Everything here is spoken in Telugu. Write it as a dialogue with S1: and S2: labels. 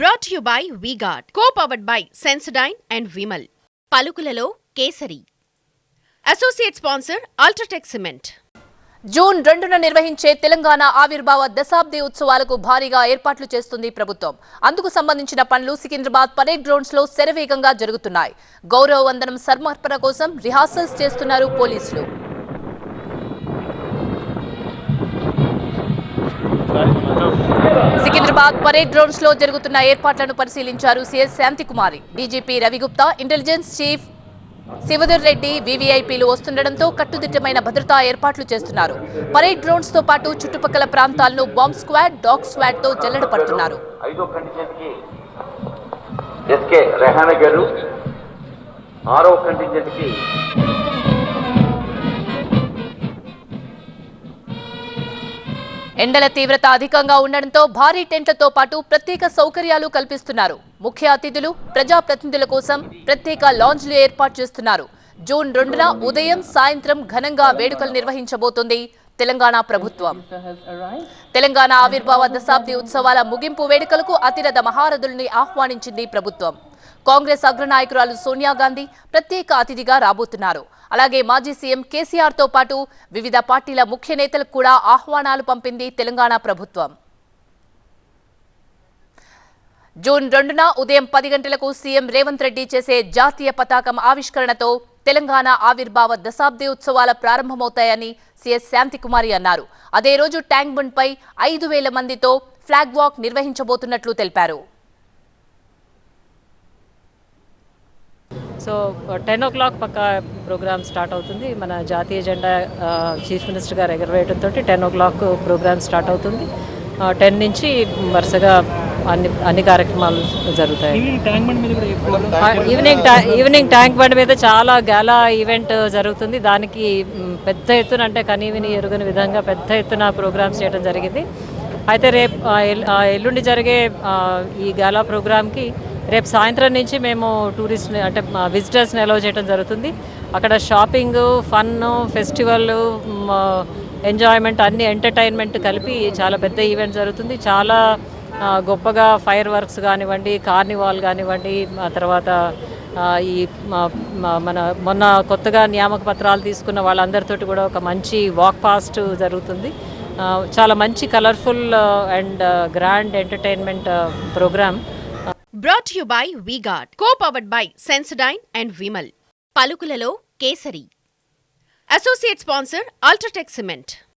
S1: Brought you by V Guard co powered by Sensodyne and Vimal పలుకులలో kesari. Associate sponsor UltraTech cement
S2: June రెండున నిర్వహించే తెలంగాణ ఆవిర్భావ దశాబ్ది ఉత్సవాలకు భారీగా ఏర్పాట్లు చేస్తుంది ప్రభుత్వం. అందుకు సంబంధించిన పనులు సికింద్రాబాద్ పరేడ్ గ్రౌండ్స్లో శరవేగంగా జరుగుతున్నాయి. గౌరవ వందనం సమర్పణ కోసం రిహార్సల్స్ చేస్తున్నారు పోలీసులు. సికింద్రాబాద్ పరేడ్ గ్రౌండ్స్లో జరుగుతున్న ఏర్పాట్లను పరిశీలించారు CS Shanti Kumari. DGP Ravi Gupta intelligence chief Shivadhar Reddy వివిఐపీలు వస్తుండటంతో కట్టుదిట్టమైన భద్రతా ఏర్పాట్లు చేస్తున్నారు. పరేడ్ డ్రోన్స్తో పాటు చుట్టుపక్కల ప్రాంతాలను బాంబ్ స్క్వాడ్ డాగ్ స్క్వాడ్తో జల్లెడ పడుతున్నారు.
S3: ఐదో కంటింజెంట్కి ఎస్కే రెహానా గారు ఆరో కంటింజెంట్కి
S2: ఎండల తీవ్రత అధికంగా ఉండడంతో భారీ టెంట్లతో పాటు ప్రత్యేక సౌకర్యాలు కల్పిస్తున్నారు. ముఖ్య అతిథులు ప్రజాప్రతినిధుల కోసం ప్రత్యేక లాంజ్లు ఏర్పాటు చేస్తున్నారు. జూన్ రెండున ఉదయం సాయంత్రం ఘనంగా వేడుకలు నిర్వహించబోతోంది. తెలంగాణ ప్రభుత్వం. తెలంగాణ ఆవిర్భావ దశాబ్ది ఉత్సవాల ముగింపు వేడుకలకు అతిరథ మహారథుల్ని ఆహ్వానించింది ప్రభుత్వం. కాంగ్రెస్ అగ్రనాయకురాలు సోనియా గాంధీ ప్రత్యేక అతిథిగా రాబోతున్నారు. అలాగే మాజీ సీఎం కేసీఆర్తో పాటు వివిధ పార్టీల ముఖ్య నేతలకు కూడా ఆహ్వానాలు పంపింది తెలంగాణ ప్రభుత్వం. జూన్ రెండున ఉదయం పది గంటలకు సీఎం రేవంత్ రెడ్డి చేసే జాతీయ పతాకం ఆవిష్కరణతో తెలంగాణ ఆవిర్భావ దశాబ్ది ఉత్సవాల ప్రారంభమవుతాయని సిఎస్ శాంతికుమారి అన్నారు. అదే రోజు ట్యాంక్ బండ్ పై ఐదు వేల మందితో ఫ్లాగ్ వాక్ నిర్వహించబోతున్నట్లు తెలిపారు.
S4: సో టెన్ ఓ క్లాక్ పక్క ప్రోగ్రామ్ స్టార్ట్ అవుతుంది. మన జాతీయ జెండా చీఫ్ మినిస్టర్ గారు ఎగరవేయడంతో ten o'clock programme start అవుతుంది. టెన్ నుంచి వరుసగా అన్ని అన్ని కార్యక్రమాలు జరుగుతాయి.
S5: ఈవినింగ్
S4: ఈవినింగ్ టా ఈవినింగ్ ట్యాంక్ బండ్ మీద చాలా గాలా ఈవెంట్ జరుగుతుంది. దానికి పెద్ద ఎత్తున అంటే కనీవిని ఎరుగని విధంగా పెద్ద ఎత్తున ప్రోగ్రామ్స్ చేయడం జరిగింది. అయితే రేపు ఎల్లుండి జరిగే ఈ గాలా ప్రోగ్రామ్కి రేపు సాయంత్రం నుంచి మేము టూరిస్ట్ అంటే విజిటర్స్ని అలౌ చేయడం జరుగుతుంది. అక్కడ షాపింగ్ ఫన్ ఫెస్టివల్ ఎంజాయ్మెంట్ అన్ని ఎంటర్టైన్మెంట్ కలిపి చాలా పెద్ద ఈవెంట్ జరుగుతుంది. చాలా గొప్పగా ఫైర్ వర్క్స్ కానివ్వండి కార్నివాల్ కానివ్వండి ఆ తర్వాత ఈ మన మొన్న కొత్తగా నియామక పత్రాలు తీసుకున్న వాళ్ళందరితోటి కూడా ఒక మంచి వాక్ పాస్ట్ జరుగుతుంది. చాలా మంచి colourful and grand entertainment programme.
S1: Brought you by V Guard co powered by Sensodyne and Vimal పలుకులలో kesari. Associate sponsor UltraTech cement